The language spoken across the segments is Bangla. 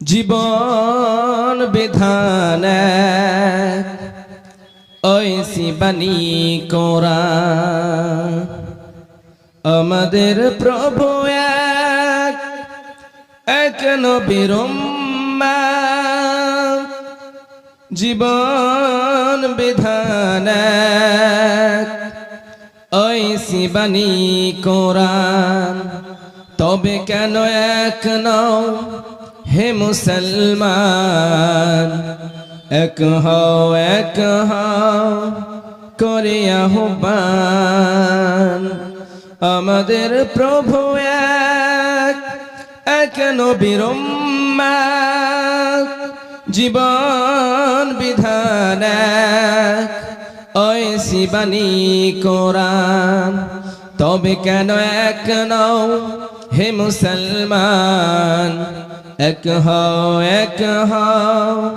জীবন বিধান ওই শিবানী কোরা। আমাদের প্রভু এক জীবন বিধান এক, ওই শিবানী কোরআন। তবে কেন এক নও হে মুসলমান? এক হও এক হও করে আহ্বান। আমাদের প্রভু এক এক নবীর জীবন বিধান এক। শিবানী কোরআন। তবে কেন এক নও হে মুসলমান? এক হও এক হও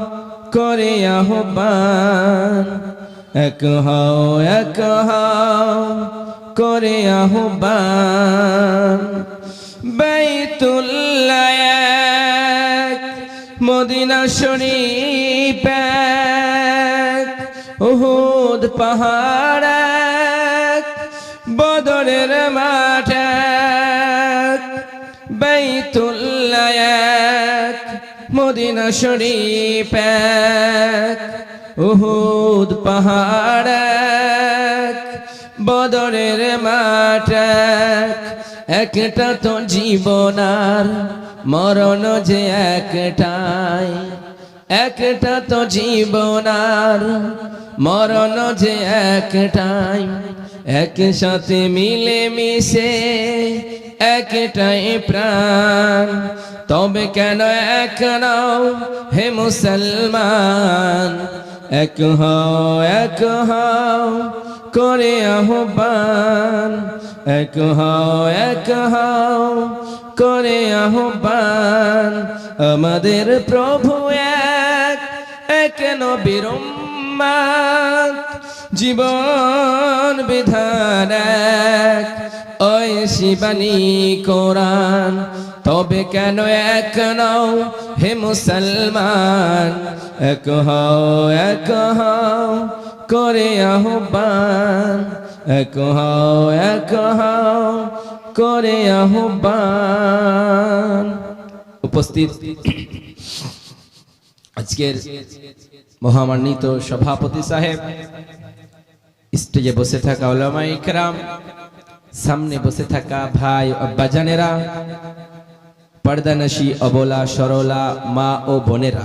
করে আহ্বান। এক হও এক হও করে আহ্বান। বাইতুল্লাহ এক, মদিনা শরীফ উহুদ পাহাড় বদরের মাঠ এক, মদিনা শরীফ উহুদ পাহাড় বদরের মাঠ একটা তো জীবনার মরণ যে একটাই। একটা তো জীবনার মরণ যে একটাই একসাথে মিলে মিশে একটাই প্রাণ। তবে কেন এক নাও হে মুসলমান? এক হও এক হও করে আহ্বান। এক হও এক হও করে আহ্বান। আমাদের প্রভু এক এক নবীর উম্মাত, জীবন বিধান ওই শিবানী কোরআন তবে কেন এক নও হে মুসলমান? এক হও এক হও করে আহ্বান। এক হও এক হও করে আহ্বান। উপস্থিত আজকের মহামান্বিত সভাপতি সাহেব, স্টেজে বসে থাকা ওলামা ইকরাম সামনে বসে থাকা ভাই আব্বাজানেরা পর্দানসী অবলা সরলা মা ও বোনেরা।